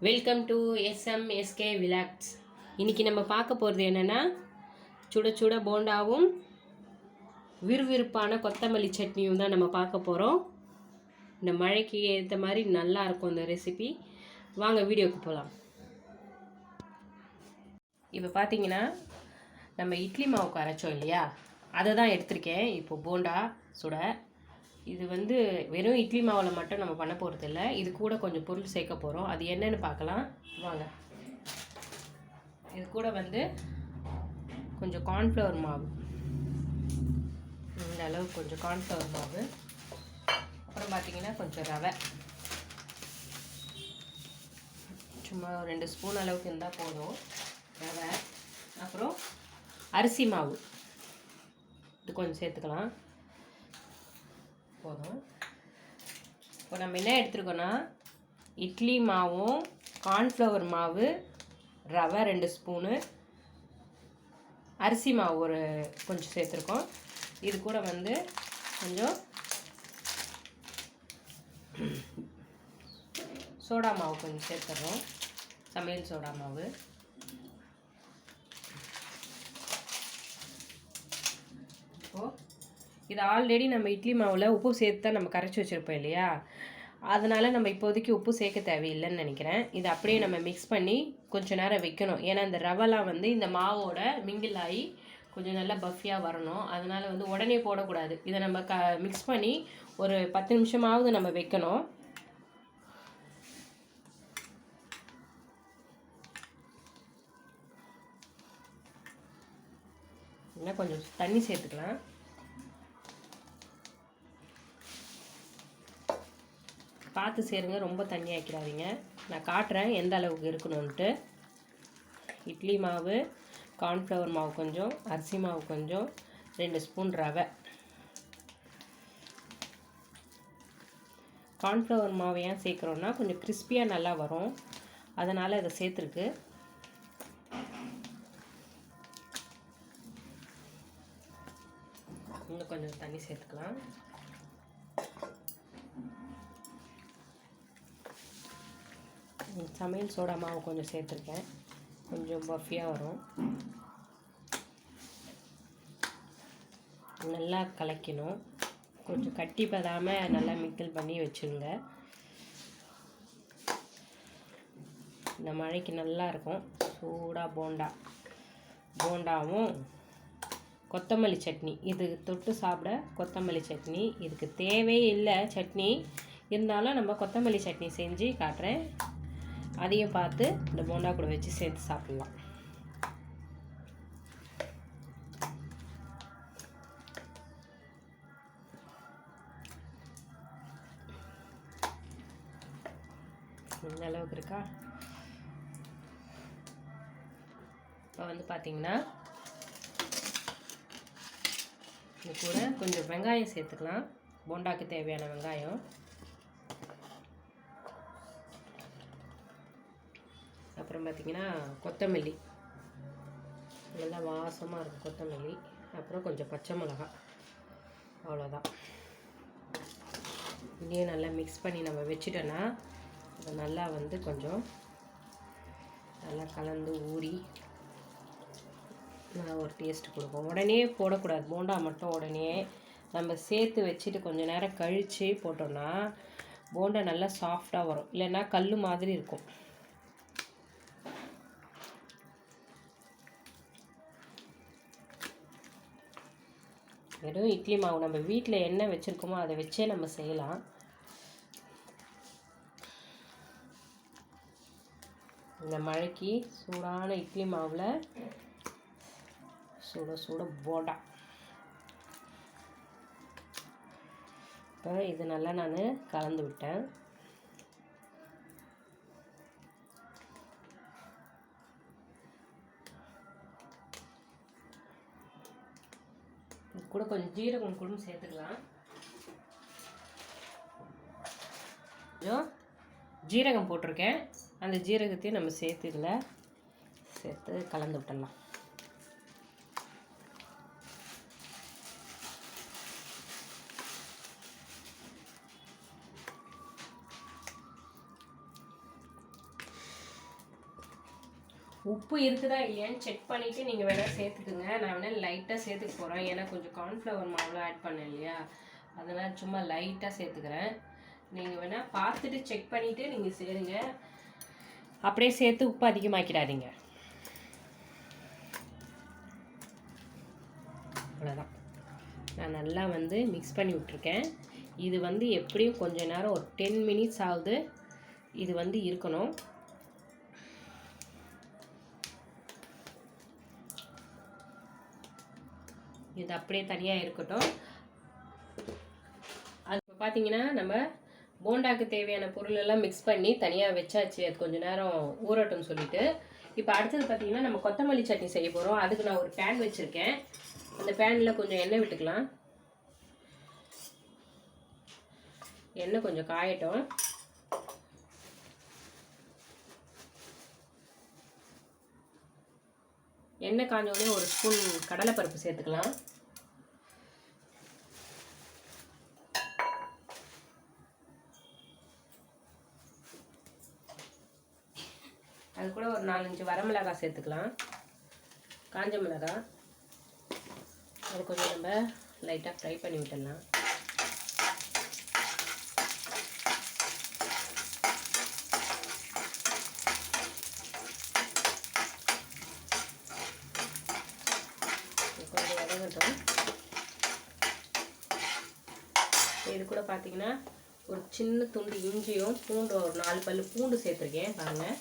Welcome to எஸ்எம்எஸ்கே vlogs இன்றைக்கி நம்ம பார்க்க போகிறது என்னென்னா சுட சுட போண்டாவும் விறுவிறுப்பான கொத்தமல்லி சட்னியும் தான் நம்ம பார்க்க போகிறோம் இந்த மழைக்கு ஏற்ற மாதிரி நல்லா இருக்கும் இந்த ரெசிபி வாங்க வீடியோக்கு போகலாம் இப்போ பார்த்தீங்கன்னா நம்ம இட்லி மாவுக்கு அரைச்சோம் இல்லையா? அதை தான் எடுத்திருக்கேன். இப்போ போண்டா சுட. இது வந்து வெறும் இட்லி மாவில் மட்டும் நம்ம பண்ண போகிறது இல்லை இது கூட கொஞ்சம் பொருள் சேர்க்க போகிறோம் அது என்னென்னு பார்க்கலாம். வாங்க. இது கூட வந்து கொஞ்சம் கார்ன்ஃப்ளவர் மாவு. இந்த அளவு கொஞ்சம் கார்ன்ஃப்ளவர் மாவு. அப்புறம் பார்த்தீங்கன்னா கொஞ்சம் ரவை. சும்மா ஒரு ரெண்டு ஸ்பூன் அளவுக்கு இருந்தால் போதும். ரவை. அப்புறம் அரிசி மாவு. இது கொஞ்சம் சேர்த்துக்கலாம். போதும். இப்போ நம்ம என்ன எடுத்துருக்கோன்னா இட்லி மாவும் கார்ன்ஃப்ளவர் மாவு ரவை ரெண்டு ஸ்பூனு அரிசி மாவு ஒரு கொஞ்சம் சேர்த்துருக்கோம். இது கூட வந்து கொஞ்சம் சோடா மாவு கொஞ்சம் சேர்த்துறோம். சமையல் சோடா மாவு. இப்போது இது ஆல்ரெடி நம்ம இட்லி மாவில் உப்பு சேர்த்து தான் நம்ம கரைச்சி வச்சுருப்போம் இல்லையா? அதனால் நம்ம இப்போதைக்கு உப்பு சேர்க்க தேவையில்லைன்னு நினைக்கிறேன். இது அப்படியே நம்ம மிக்ஸ் பண்ணி கொஞ்சம் நேரம் வைக்கணும். ஏன்னா இந்த ரவெல்லாம் வந்து இந்த மாவோட மிங்கில் ஆகி கொஞ்சம் நல்லா பஃபியாக வரணும். அதனால் வந்து உடனே போடக்கூடாது. இதை நம்ம க மிக்ஸ் பண்ணி ஒரு பத்து நிமிஷமாவது நம்ம வைக்கணும். இன்னும் கொஞ்சம் தண்ணி சேர்த்துக்கலாம். பார்த்து சேருங்க ரொம்ப தண்ணி ஆக்கிடாதீங்க. நான் காட்டுறேன் எந்த அளவுக்கு இருக்கணும்ன்ட்டு. இட்லி மாவு கார்ன்ஃப்ளவர் மாவு கொஞ்சம் அரிசி மாவு கொஞ்சம் ரெண்டு ஸ்பூன் ரவை. கார்ன்ஃப்ளவர் மாவை ஏன் சேர்க்குறோன்னா கொஞ்சம் கிறிஸ்பியாக நல்லா வரும். அதனால் இதை சேர்த்துருக்கு. இன்னும் கொஞ்சம் தண்ணி சேர்த்துக்கலாம். சமையல் சோடா மாவு கொஞ்சம் சேர்த்துருக்கேன். கொஞ்சம் பஃபியாக வரும். நல்லா கலக்கணும். கொஞ்சம் கட்டி பதாமல் நல்லா மிக்கல் பண்ணி வச்சுருங்க. இந்த மழைக்கு நல்லா இருக்கும். சூடாக போண்டா. போண்டாவும் கொத்தமல்லி சட்னி. இது தொட்டு சாப்பிட கொத்தமல்லி சட்னி. இதுக்கு தேவையே இல்லை சட்னி. இருந்தாலும் நம்ம கொத்தமல்லி சட்னி செஞ்சு காட்டுறேன். அதையும் பார்த்து இந்த போண்டா கூட வச்சு சேர்த்து சாப்பிட்லாம். இந்த அளவுக்கு இருக்கா? இப்போ வந்து பார்த்தீங்கன்னா இது கூட கொஞ்சம் வெங்காயம் சேர்த்துக்கலாம். போண்டாக்கு தேவையான வெங்காயம். அப்புறம் பார்த்திங்கன்னா கொத்தமல்லி. நல்லா வாசமாக இருக்கும் கொத்தமல்லி. அப்புறம் கொஞ்சம் பச்சை மிளகா. அவ்வளோதான் இதையும் நல்லா மிக்ஸ் பண்ணி நம்ம வச்சுட்டோன்னா அது நல்லா வந்து கொஞ்சம் நல்லா கலந்து ஊறி நல்லா ஒரு டேஸ்ட் கொடுக்கும். உடனே போடக்கூடாது. போண்டா மட்டும் உடனே நம்ம சேர்த்து வச்சுட்டு கொஞ்சம் நேரம் கழித்து போட்டோன்னா போண்டா நல்லா சாஃப்டாக வரும். இல்லைன்னா கல் மாதிரி இருக்கும். வெறும் இட்லி மாவு. நம்ம வீட்டில் என்ன வச்சுருக்கோமோ அதை வச்சே நம்ம செய்யலாம். இந்த மழைக்கு சூடான இட்லி மாவில் சுட சுட போடா இப்போ இது நல்லா நான் கலந்து விட்டேன். கூட கொஞ்சம் ஜீரகம் கூட சேர்த்துக்கலாம். கொஞ்சம் ஜீரகம் போட்டிருக்கேன். அந்த ஜீரகத்தையும் நம்ம சேர்த்து இதில் சேர்த்து கலந்து விட்டுடலாம். உப்பு இருக்குதா இல்லையான்னு செக் பண்ணிவிட்டு நீங்கள் வேணால் சேர்த்துக்குங்க. நான் வேணால் லைட்டாக சேர்த்துக்க போகிறேன் ஏன்னா கொஞ்சம் கார்ன்ஃப்ளவர் மாவுலாம் ஆட் பண்ணேன் இல்லையா? அதெல்லாம் சும்மா லைட்டாக சேர்த்துக்கிறேன். நீங்கள் வேணால் பார்த்துட்டு செக் பண்ணிவிட்டு நீங்கள் சேருங்க. அப்படியே சேர்த்து உப்பு அதிகமாக்கிடாதீங்க. அவ்வளோதான் நான் நல்லா வந்து மிக்ஸ் பண்ணி விட்ருக்கேன் இது வந்து எப்படியும் கொஞ்ச நேரம் ஒரு டென் மினிட்ஸ் ஆகுது. இது வந்து இருக்கணும். இது அப்படியே தனியாக இருக்கட்டும். அது இப்போ பார்த்தீங்கன்னா நம்ம போண்டாக்கு தேவையான பொருளெல்லாம் மிக்ஸ் பண்ணி தனியாக வச்சாச்சு. அது கொஞ்சம் நேரம் ஊறட்டும்னு சொல்லிட்டு. இப்போ அடுத்தது பார்த்தீங்கன்னா நம்ம கொத்தமல்லி சட்னி செய்ய போகிறோம் அதுக்கு நான் ஒரு பேன் வச்சுருக்கேன். அந்த பேனில் கொஞ்சம் எண்ணெய் விட்டுக்கலாம். எண்ணெய் கொஞ்சம் காயட்டும். எண்ணெய் காஞ்சோடனே ஒரு ஸ்பூன் கடலைப்பருப்பு சேர்த்துக்கலாம். அது கூட ஒரு நாலஞ்சு வரமிளகாய் சேர்த்துக்கலாம். காஞ்ச மிளகாய் அது கொஞ்சம் நம்ம லைட்டாக ஃப்ரை பண்ணி விட்டுடலாம். கொஞ்சம் வதங்கட்டும். இது கூட பார்த்தீங்கன்னா ஒரு சின்ன துண்டு இஞ்சியும் பூண்டு ஒரு நாலு பல் பூண்டு சேர்த்துருக்கேன் பாருங்கள்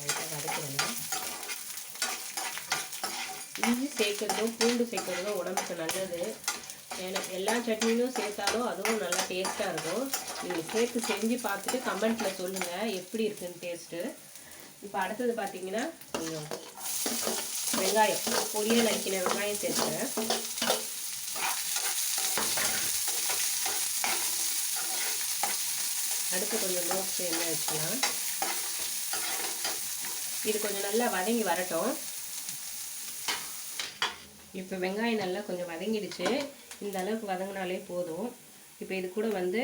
லைட்டாக வதக்கிடலாம் இஞ்சி சேர்க்குறதும் பூண்டு சேர்க்குறதும் உடம்புக்கு நல்லது. ஏன்னா எல்லா சட்னியும் சேர்த்தாலும் அதுவும் நல்லா டேஸ்ட்டாக இருக்கும். நீங்கள் சேர்த்து செஞ்சு பார்த்துட்டு கமெண்ட்டில் சொல்லுங்கள் எப்படி இருக்குன்னு டேஸ்ட்டு இப்போ அடுத்தது பார்த்தீங்கன்னா கொஞ்சம் வெங்காயம் பொரியல் நறுக்கின வெங்காயம் சேர்த்துறேன். அடுத்து கொஞ்சம் நோக்கு என்ன வச்சுக்கலாம் இது கொஞ்சம் நல்லா வதங்கி வரட்டும். இப்போ வெங்காயம் நல்லா கொஞ்சம் வதங்கிடுச்சு. இந்த அளவுக்கு வதங்கினாலே போதும். இப்போ இது கூட வந்து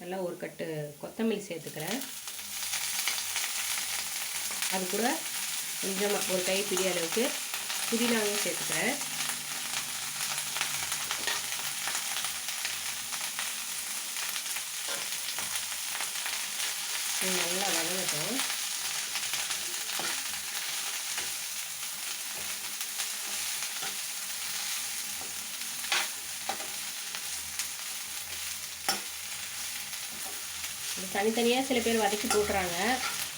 நல்லா ஒரு கட்டு கொத்தமல்லி சேர்த்துக்கிறேன். அது கூட கொஞ்சமாக ஒரு கைப்பிடி அளவுக்கு புதினாவும் சேர்த்துக்கிறேன். நல்லா வதங்கட்டும் இது தனித்தனியாக சில பேர் வதக்கி போட்டுறாங்க.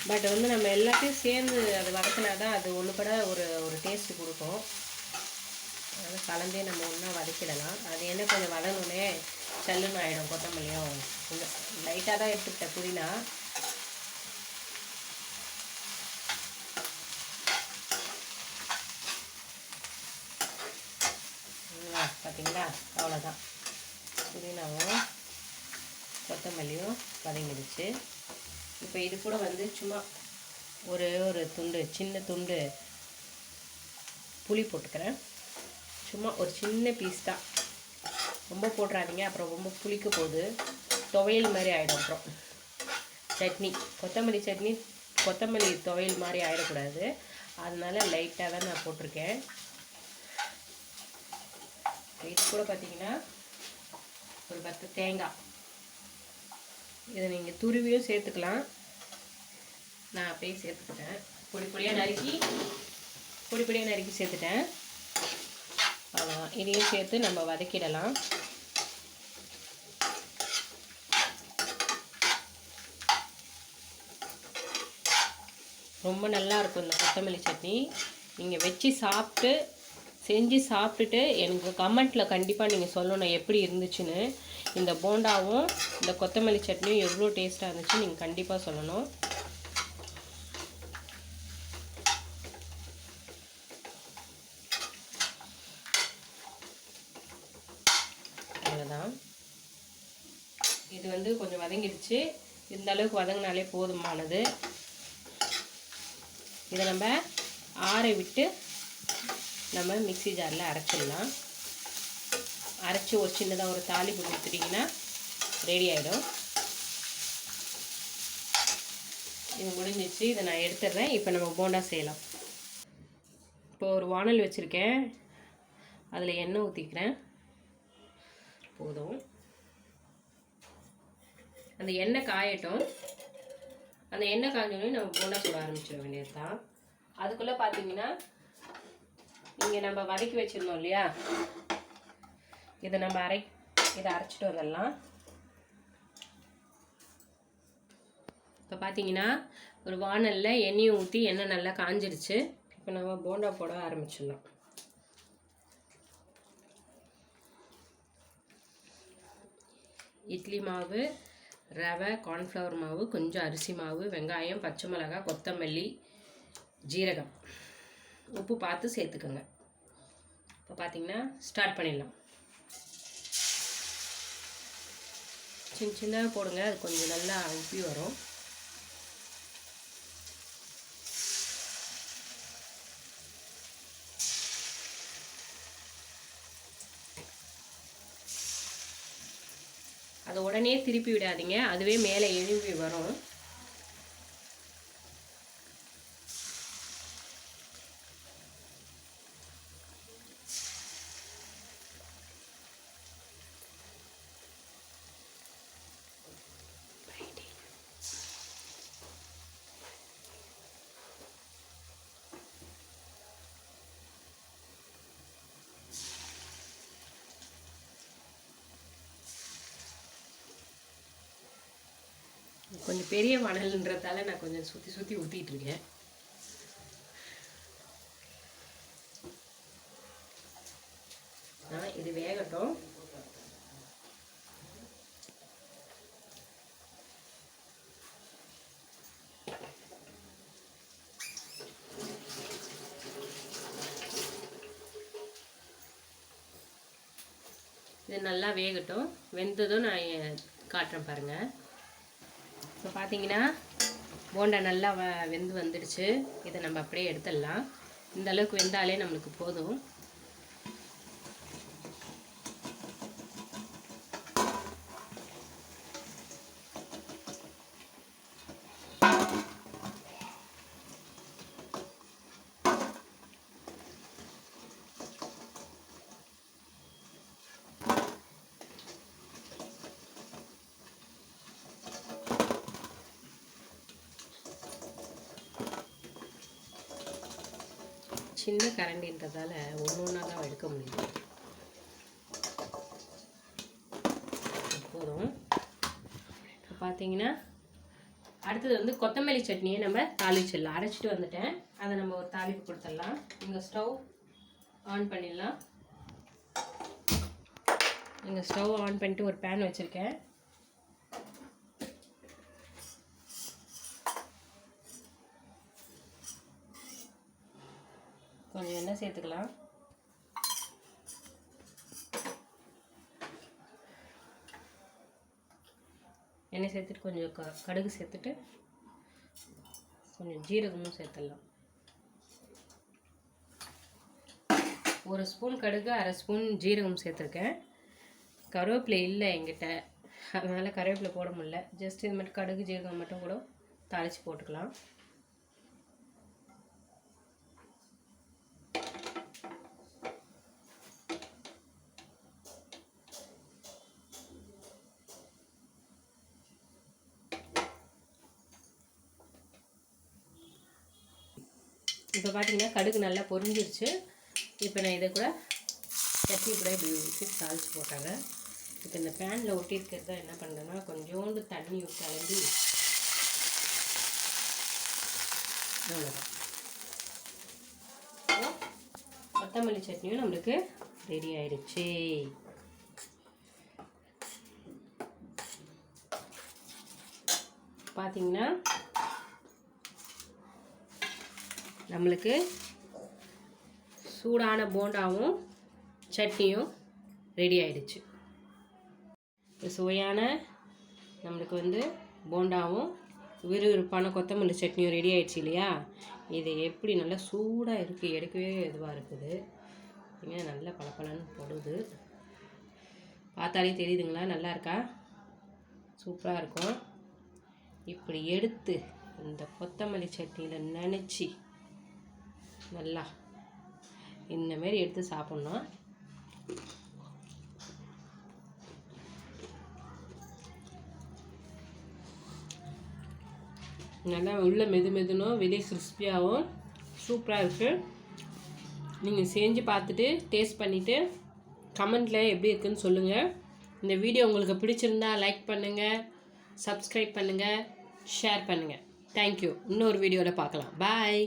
பட் வந்து நம்ம எல்லாத்தையும் சேர்ந்து அது வதக்கினா தான் அது ஒன்று ஒரு ஒரு டேஸ்ட் கொடுக்கும். அதனால் கலந்தே நம்ம ஒன்றா வதக்கிடலாம். அது என்ன கொஞ்சம் வதங்கணுன்னே சல்லுன்னு ஆகிடும் கொத்தமல்லியும். கொஞ்சம் லைட்டாக தான் எடுத்துக்கிட்டேன் புதினா. பார்த்தீங்களா அவ்வளோதான் புதினாவும் கொத்தமல்லியும் வதங்கிடுச்சு. இப்போ இது கூட வந்து சும்மா ஒரு ஒரு துண்டு சின்ன துண்டு புளி போட்டுக்கிறேன். சும்மா ஒரு சின்ன பீஸ் தான். ரொம்ப போட்டுறாதீங்க அப்புறம் ரொம்ப புளிக்க போகுது. துவையல் மாதிரி ஆகிடும் அப்புறம். சட்னி கொத்தமல்லி சட்னி கொத்தமல்லி துவையல் மாதிரி ஆகிடக்கூடாது அதனால லைட்டாக தான் நான் போட்டிருக்கேன். இது கூட பார்த்தீங்கன்னா ஒரு பத்து தேங்காய். இதை நீங்கள் துருவியும் சேர்த்துக்கலாம். நான் அப்படியே சேர்த்துக்கிட்டேன். பொடி பொடியாக நறுக்கி பொடி பொடியாக நறுக்கி சேர்த்துட்டேன். ஆமாம் இதையும் சேர்த்து நம்ம வதக்கிடலாம். ரொம்ப நல்லா இருக்கும் இந்த கொத்தமல்லி சட்னி. நீங்கள் வச்சு சாப்பிட்டு செஞ்சு சாப்பிட்டுட்டு எனக்கு கமெண்ட்டில் கண்டிப்பாக நீங்கள் சொல்லணும் எப்படி இருந்துச்சுன்னு. இந்த போண்டாவும் இந்த கொத்தமல்லி சட்னியும் எவ்வளோ டேஸ்ட்டாக இருந்துச்சு நீங்கள் கண்டிப்பாக சொல்லணும். அவ்வளோதான் இது வந்து கொஞ்சம் வதங்கிடுச்சு. இந்த அளவுக்கு வதங்கினாலே போதுமானது. இதை நம்ம ஆற விட்டு நம்ம மிக்சி ஜாரில் அரைச்சிடலாம். அரைச்சி ஒரு சின்னதாக ஒரு தாளிப்பு கொடுத்துட்டிங்கன்னா ரெடி ஆகிடும் இது முடிஞ்சிச்சு. இதை நான் எடுத்துடுறேன். இப்போ நம்ம போண்டா செய்யலாம். இப்போ ஒரு வானல் வச்சுருக்கேன். அதில் எண்ணெய் ஊற்றிக்கிறேன் போதும். அந்த எண்ணெய் காயட்டும். அந்த எண்ணெய் காய்ஞ்சோடனே நம்ம போண்டா சுட ஆரம்பிச்சிட வேண்டியது தான் அதுக்குள்ளே பார்த்தீங்கன்னா இங்கே நம்ம வதக்கி வச்சுருந்தோம் இல்லையா? இதை நம்ம அரை இதை அரைச்சிட்டு வந்துடலாம். இப்போ பார்த்தீங்கன்னா ஒரு வானலில் எண்ணெயை ஊற்றி எண்ணெய் நல்லா காஞ்சிருச்சு. இப்போ நம்ம போண்டா போட ஆரம்பிச்சிடலாம். இட்லி மாவு ரவை கார்ன்ஃப்ளவர் மாவு கொஞ்சம் அரிசி மாவு வெங்காயம் பச்சை மிளகாய் கொத்தமல்லி ஜீரகம். உப்பு பார்த்து சேர்த்துக்கோங்க. இப்போ பார்த்தீங்கன்னா ஸ்டார்ட் பண்ணிடலாம். சின்ன சின்னதாக போடுங்க. அது கொஞ்சம் நல்லா உப்பி வரும். அதை உடனே திருப்பி விடாதீங்க. அதுவே மேலே எழும்பி வரும். கொஞ்சம் பெரிய மணல்ன்றதால நான் கொஞ்சம் சுற்றி சுற்றி ஊற்றிட்டு இருக்கேன் ஆ, இது வேகட்டும். இது நல்லா வேகட்டும். வெந்ததும் நான் காட்டுறேன் பாருங்கள் இப்போ பார்த்தீங்கன்னா போண்டா நல்லா வ வெந்து வந்துடுச்சு. இதை நம்ம அப்படியே எடுத்துடலாம். இந்த அளவுக்கு வெந்தாலே நம்மளுக்கு போதும். சின்ன கரண்டின்றதால ஒன்று ஒன்றா தான் எடுக்க முடியும் போதும். இப்போ பார்த்தீங்கன்னா அடுத்தது வந்து கொத்தமல்லி சட்னியை நம்ம தாளிச்சிடலாம். அரைச்சிட்டு வந்துட்டேன். அதை நம்ம ஒரு தாளிப்பு கொடுத்துடலாம். இங்கே ஸ்டவ் ஆன் பண்ணிடலாம். இங்கே ஸ்டவ் ஆன் பண்ணிட்டு ஒரு பேன் வச்சுருக்கேன். கொஞ்சம் சேர்த்துக்கலாம். எண்ணெய் சேர்த்துட்டு கொஞ்சம் க கடுகு சேர்த்துட்டு கொஞ்சம் ஜீரகமும் சேர்த்துடலாம். ஒரு ஸ்பூன் கடுகு அரை ஸ்பூன் ஜீரகம் சேர்த்துருக்கேன். கருவேப்பிலை இல்லை என்கிட்ட. அதனால் கருவேப்பிலை போட முடியல. ஜஸ்ட் இது மட்டும் கடுகு ஜீரகம் மட்டும் கூட தாளித்து போட்டுக்கலாம். பார்த்தீங்கன்னா கடுகு நல்லா பொரிஞ்சிருச்சு. இப்போ நான் இதை கூட சட்னி கூட இப்படி ஊற்றி தாளிச்சு போட்டாங்க. இப்போ இந்த பேனில் ஒட்டி என்ன பண்ணுறேன்னா கொஞ்சோண்டு தண்ணி விட்டு கலந்து அவ்வளோதான் கொத்தமல்லி சட்னியும் நம்மளுக்கு ரெடி ஆயிடுச்சு. பார்த்தீங்கன்னா நம்மளுக்கு சூடான போண்டாவும் சட்னியும் ரெடி ஆயிடுச்சு. இப்போ சுவையான நம்மளுக்கு வந்து போண்டாவும் விறுவிறுப்பான கொத்தமல்லி சட்னியும் ரெடி ஆயிடுச்சு இல்லையா? இது எப்படி நல்லா சூடாக இருக்குது எடுக்கவே இதுவாக இருக்குது. இங்கே நல்லா பளபளன்னு போடுது. பார்த்தாலே தெரியுதுங்களா? நல்லா இருக்கா? சூப்பராக இருக்கும். இப்படி எடுத்து இந்த கொத்தமல்லி சட்னியில் நினச்சி நல்லா. இந்தமாரி எடுத்து சாப்பிட்ணும் நல்லா உள்ளே மெது மெதுனும் வெளியே கிறிஸ்பியாகவும் சூப்பராக இருக்குது நீங்கள் செஞ்சு பார்த்துட்டு டேஸ்ட் பண்ணிவிட்டு கமெண்ட்டில் எப்படி இருக்குதுன்னு சொல்லுங்கள் இந்த வீடியோ உங்களுக்கு பிடிச்சிருந்தா லைக் பண்ணுங்கள் சப்ஸ்கிரைப் பண்ணுங்கள் ஷேர் பண்ணுங்கள் தேங்க்யூ இன்னொரு வீடியோவில் பார்க்கலாம். பாய்